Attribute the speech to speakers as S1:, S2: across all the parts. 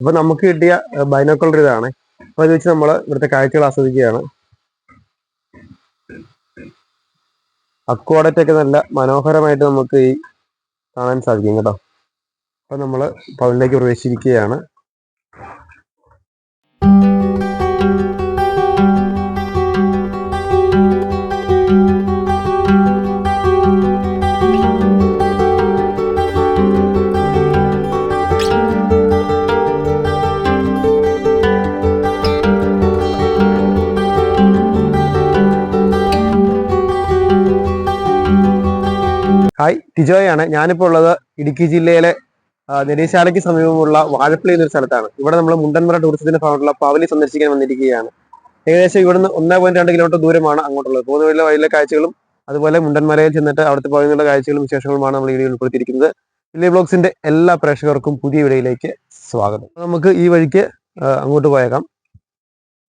S1: അപ്പൊ നമുക്ക് കിട്ടിയ ബൈനോക്കുലർ ഇതാണ്. അപ്പൊ ഇത് വെച്ച് നമ്മൾ ഇവിടുത്തെ കാഴ്ചകൾ ആസ്വദിക്കുകയാണ്. അക്വാഡറ്റ് ഒക്കെ നല്ല മനോഹരമായിട്ട് നമുക്ക് ഈ കാണാൻ സാധിക്കും കേട്ടോ. അപ്പൊ നമ്മൾ പവനിലേക്ക് പ്രവേശിച്ചിരിക്കുകയാണ് ഹായ് ടിജോയാണ് ഞാനിപ്പോൾ ഉള്ളത് ഇടുക്കി ജില്ലയിലെ ആ, സമീപമുള്ള വാഴപ്പള്ളി എന്നൊരു സ്ഥലത്താണ്. ഇവിടെ നമ്മൾ മുണ്ടൻമുറ ടൂറിസത്തിന്റെ ഭാഗമുള്ള പവലി സന്ദർശിക്കാൻ വന്നിരിക്കുകയാണ്. ഏകദേശം ഇവിടുന്ന് ഒന്നേ പോയിന്റ് രണ്ട് കിലോമീറ്റർ ദൂരമാണ് അങ്ങോട്ടുള്ളത്. പോകുന്ന വഴിയിലെ വഴിയിലെ കാഴ്ചകളും അതുപോലെ മുണ്ടൻമലയിൽ ചെന്നിട്ട് അവിടുത്തെ പവലിനുള്ള കാഴ്ചകളും വിശേഷങ്ങളുമാണ് നമ്മൾ വീഡിയോയിൽ ഉൾപ്പെടുത്തിയിരിക്കുന്നത്. വില്ലേജ് ബ്ലോഗ്സിന്റെ എല്ലാ പ്രേക്ഷകർക്കും പുതിയ വീഡിയോയിലേക്ക് സ്വാഗതം. നമുക്ക് ഈ വഴിക്ക് അങ്ങോട്ട് പോയേക്കാം.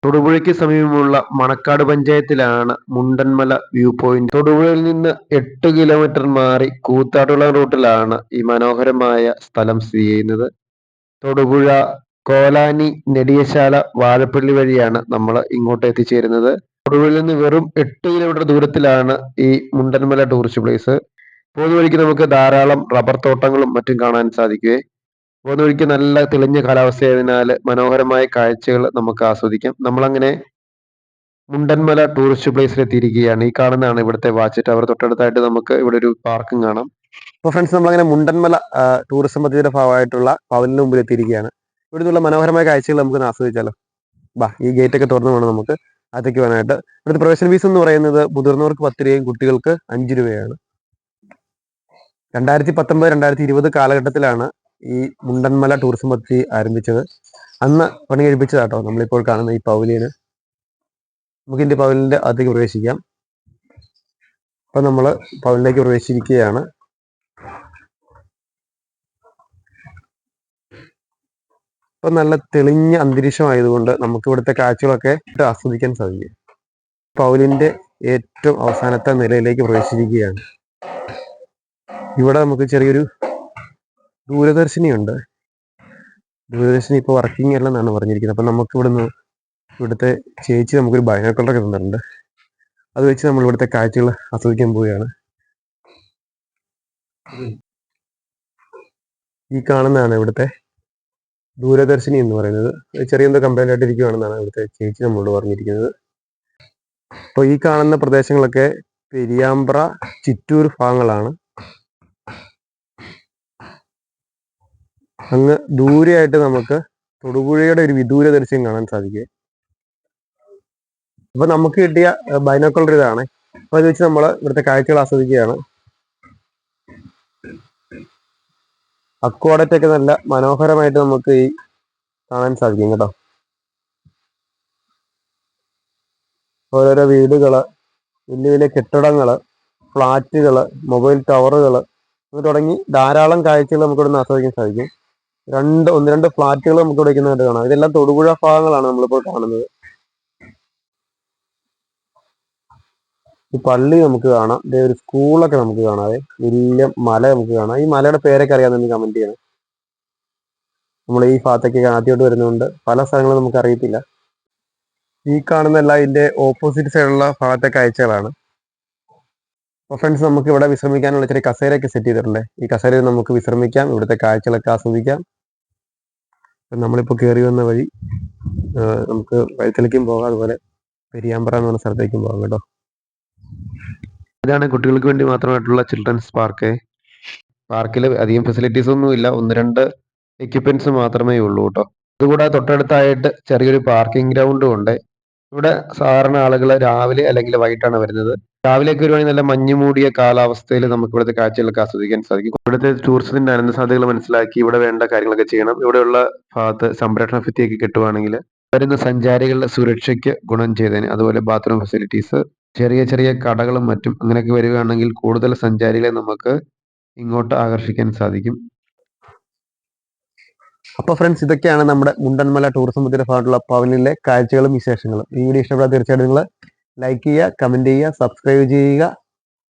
S1: തൊടുപുഴയ്ക്ക് സമീപമുള്ള മണക്കാട് പഞ്ചായത്തിലാണ് മുണ്ടൻമല വ്യൂ പോയിന്റ്. തൊടുപുഴയിൽ നിന്ന് എട്ട് കിലോമീറ്റർ മാറി കൂത്താട്ടുള്ള റൂട്ടിലാണ് ഈ മനോഹരമായ സ്ഥലം സ്ഥിതി ചെയ്യുന്നത്. തൊടുപുഴ കോലാനി നെടിയശാല വാഴപ്പള്ളി വഴിയാണ് നമ്മൾ ഇങ്ങോട്ട് എത്തിച്ചേരുന്നത്. തൊടുപുഴയിൽ നിന്ന് വെറും എട്ട് കിലോമീറ്റർ ദൂരത്തിലാണ് ഈ മുണ്ടൻമല ടൂറിസ്റ്റ് പ്ലേസ് പോകുന്ന വഴിക്ക് നമുക്ക് ധാരാളം റബ്ബർ തോട്ടങ്ങളും മറ്റും കാണാൻ സാധിക്കുകയെ പോകുന്ന വഴിക്ക് നല്ല തെളിഞ്ഞ കാലാവസ്ഥയായതിനാൽ മനോഹരമായ കാഴ്ചകൾ നമുക്ക് ആസ്വദിക്കാം. നമ്മളങ്ങനെ മുണ്ടൻമല ടൂറിസ്റ്റ് പ്ലേസിൽ എത്തിയിരിക്കുകയാണ്. ഈ കാണുന്നതാണ് ഇവിടുത്തെ വാച്ച് ടവർ തൊട്ടടുത്തായിട്ട് നമുക്ക് ഇവിടെ ഒരു പാർക്കും കാണാം. അപ്പോൾ ഫ്രണ്ട്സ് നമ്മളങ്ങനെ മുണ്ടൻമല ടൂറിസം പദ്ധതിയുടെ ഭാഗമായിട്ടുള്ള പവലിന് മുമ്പിൽ എത്തിയിരിക്കുകയാണ്. ഇവിടുന്നുള്ള മനോഹരമായ കാഴ്ചകൾ നമുക്ക് ആസ്വദിച്ചാലോ? ബാ ഈ ഗേറ്റ് ഒക്കെ തുറന്നു വേണം നമുക്ക് അകത്തേക്ക് വേണമായിട്ട് ഇവിടുത്തെ പ്രവേശന ഫീസ് എന്ന് പറയുന്നത് മുതിർന്നവർക്ക് പത്ത് രൂപയും കുട്ടികൾക്ക് അഞ്ച് രൂപയാണ്. രണ്ടായിരത്തി പത്തൊമ്പത് രണ്ടായിരത്തി ഇരുപത് കാലഘട്ടത്തിലാണ് ഈ മുണ്ടൻമല ടൂറിസം പദ്ധതി ആരംഭിച്ചത്. അന്ന് പണി കഴിപ്പിച്ചതാട്ടോ നമ്മളിപ്പോൾ കാണുന്ന ഈ പവലിയന് നമുക്ക് ഇതിന്റെ പവലിന്റെ അകത്തേക്ക് പ്രവേശിക്കാം. അപ്പൊ നമ്മൾ പവലിലേക്ക് പ്രവേശിച്ചിരിക്കുകയാണ് ഇപ്പൊ നല്ല തെളിഞ്ഞ അന്തരീക്ഷമായതുകൊണ്ട് നമുക്ക് ഇവിടുത്തെ കാഴ്ചകളൊക്കെ ആസ്വദിക്കാൻ സാധിക്കും. പൗലിന്റെ ഏറ്റവും അവസാനത്തെ നിലയിലേക്ക് പ്രവേശിച്ചിരിക്കുകയാണ് ഇവിടെ നമുക്ക് ചെറിയൊരു ദൂരദർശിനി ഉണ്ട് ദൂരദർശിനി ഇപ്പോൾ വർക്കിംഗ് അല്ല എന്നാണ് പറഞ്ഞിരിക്കുന്നത്. അപ്പം നമുക്ക് ഇവിടുന്ന് ഇവിടുത്തെ ചേച്ചി നമുക്കൊരു ബൈനോക്കുലറൊക്കെ തന്നിട്ടുണ്ട്. അത് വെച്ച് നമ്മൾ ഇവിടുത്തെ കാഴ്ചകൾ ആസ്വദിക്കാൻ പോവുകയാണ്. ഈ കാണുന്നതാണ് ഇവിടുത്തെ ദൂരദർശിനി എന്ന് പറയുന്നത്. ചെറിയെന്തോ കംപ്ലൈന്റ് ആയിട്ട് ഇരിക്കുകയാണെന്നാണ് ഇവിടുത്തെ ചേച്ചി നമ്മളോട് പറഞ്ഞിരിക്കുന്നത്. അപ്പോൾ ഈ കാണുന്ന പ്രദേശങ്ങളൊക്കെ പെരിയാമ്പ്ര ചിറ്റൂർ ഭാഗങ്ങളാണ്. അങ്ങ് ദൂരെയായിട്ട് നമുക്ക് തൊടുപുഴയുടെ ഒരു വിദൂര ദൃശ്യം കാണാൻ സാധിക്കും. അപ്പൊ നമുക്ക് കിട്ടിയ ബൈനോക്കുലർ ഇതാണ്. അപ്പൊ അത് വെച്ച് നമ്മൾ ഇവിടുത്തെ കാഴ്ചകൾ ആസ്വദിക്കുകയാണ്. അക്വാഡറ്റ് ഒക്കെ നല്ല മനോഹരമായിട്ട് നമുക്ക് ഈ കാണാൻ സാധിക്കും കേട്ടോ. ഓരോരോ വീടുകൾ വലിയ വലിയ കെട്ടിടങ്ങൾ ഫ്ലാറ്റുകൾ മൊബൈൽ ടവറുകൾ തുടങ്ങി ധാരാളം കാഴ്ചകൾ നമുക്കിവിടെ നിന്ന് ആസ്വദിക്കാൻ സാധിക്കും. രണ്ട് ഒന്ന് രണ്ട് ഫ്ലാറ്റുകൾ നമുക്ക് ഇവിടെ ഇരിക്കുന്നതായിട്ട് കാണാം. ഇതെല്ലാം തൊടുപുഴ ഭാഗങ്ങളാണ് നമ്മളിപ്പോൾ കാണുന്നത്. ഈ പള്ളി നമുക്ക് കാണാം. ഇതേ ഒരു സ്കൂളൊക്കെ നമുക്ക് കാണാം. വലിയ മല നമുക്ക് കാണാം. ഈ മലയുടെ പേരൊക്കെ അറിയാമെന്ന് കമന്റ് ചെയ്യണം. നമ്മൾ ഈ ഭാഗത്തേക്ക് ആദ്യമായിട്ട് വരുന്നുണ്ട് പല സ്ഥലങ്ങളും നമുക്ക് അറിയത്തില്ല. ഈ കാണുന്ന എല്ലാം ഇതിന്റെ ഓപ്പോസിറ്റ് സൈഡുള്ള ഭാഗത്തെ കാഴ്ചകളാണ്. അപ്പോൾ ഫ്രണ്ട്സ് നമുക്ക് ഇവിടെ വിശ്രമിക്കാനുള്ള ചെറിയ കസേരയൊക്കെ സെറ്റ് ചെയ്തിട്ടുണ്ട്. ഈ കസേരയിൽ നമുക്ക് വിശ്രമിക്കാം. ഇവിടുത്തെ കാഴ്ചകളൊക്കെ ആസ്വദിക്കാം. നമ്മളിപ്പോൾ കയറി വന്ന വഴി നമുക്ക് വഴിത്തലേക്കും പോകാം അതുപോലെ പെരിയാമ്പ്ര എന്ന് പറഞ്ഞ സ്ഥലത്തേക്കും പോകാം കേട്ടോ. ഇതാണ് കുട്ടികൾക്ക് വേണ്ടി മാത്രമായിട്ടുള്ള ചിൽഡ്രൻസ് പാർക്ക് പാർക്കിൽ അധികം ഫെസിലിറ്റീസ് ഒന്നും ഇല്ല. ഒന്ന് രണ്ട് എക്യുപ്മെന്റ്സ് മാത്രമേ ഉള്ളൂ കേട്ടോ. അതുകൂടാതെ തൊട്ടടുത്തായിട്ട് ചെറിയൊരു പാർക്കിംഗ് ഗ്രൗണ്ടും ഉണ്ട്. ഇവിടെ സാധാരണ ആളുകൾ രാവിലെ അല്ലെങ്കിൽ വൈകിട്ടാണ് വരുന്നത്. രാവിലെയൊക്കെ വരുവാണെങ്കിൽ നല്ല മഞ്ഞു മൂടിയ കാലാവസ്ഥയിൽ നമുക്ക് ഇവിടുത്തെ കാഴ്ചകളൊക്കെ ആസ്വദിക്കാൻ സാധിക്കും. ഇവിടുത്തെ ടൂറിസത്തിന്റെ അനന്ത സാധ്യതകൾ മനസ്സിലാക്കി ഇവിടെ വേണ്ട കാര്യങ്ങളൊക്കെ ചെയ്യണം. ഇവിടെയുള്ള ഭാഗത്ത് സംരക്ഷണ ഭിത്തിയൊക്കെ കിട്ടുവാണെങ്കിൽ വരുന്ന സഞ്ചാരികളുടെ സുരക്ഷയ്ക്ക് ഗുണം ചെയ്തതിന് അതുപോലെ ബാത്റൂം ഫെസിലിറ്റീസ് ചെറിയ ചെറിയ കടകളും മറ്റും അങ്ങനെയൊക്കെ വരികയാണെങ്കിൽ കൂടുതൽ സഞ്ചാരികളെ നമുക്ക് ഇങ്ങോട്ട് ആകർഷിക്കാൻ സാധിക്കും. അപ്പോൾ ഫ്രണ്ട്സ് ഇതൊക്കെയാണ് നമ്മുടെ മുണ്ടൻമല ടൂറിസം പദ്ധതിയുടെ ഭാഗത്തുള്ള പവനിലെ കാഴ്ചകളും വിശേഷങ്ങളും. ഈ വീഡിയോ ഇഷ്ടപ്പെടാൻ തീർച്ചയായിട്ടും നിങ്ങൾ ലൈക്ക് ചെയ്യുക കമന്റ് ചെയ്യുക സബ്സ്ക്രൈബ് ചെയ്യുക.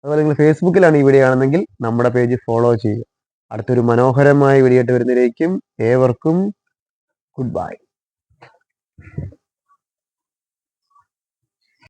S1: അതുപോലെ നിങ്ങൾ ഫേസ്ബുക്കിലാണ് ഈ വീഡിയോ ആണെങ്കിൽ നമ്മുടെ പേജ് ഫോളോ ചെയ്യുക. അടുത്തൊരു മനോഹരമായ വീഡിയോ ആയിട്ട് വരുന്നതിലേക്കും ഏവർക്കും ഗുഡ് ബൈ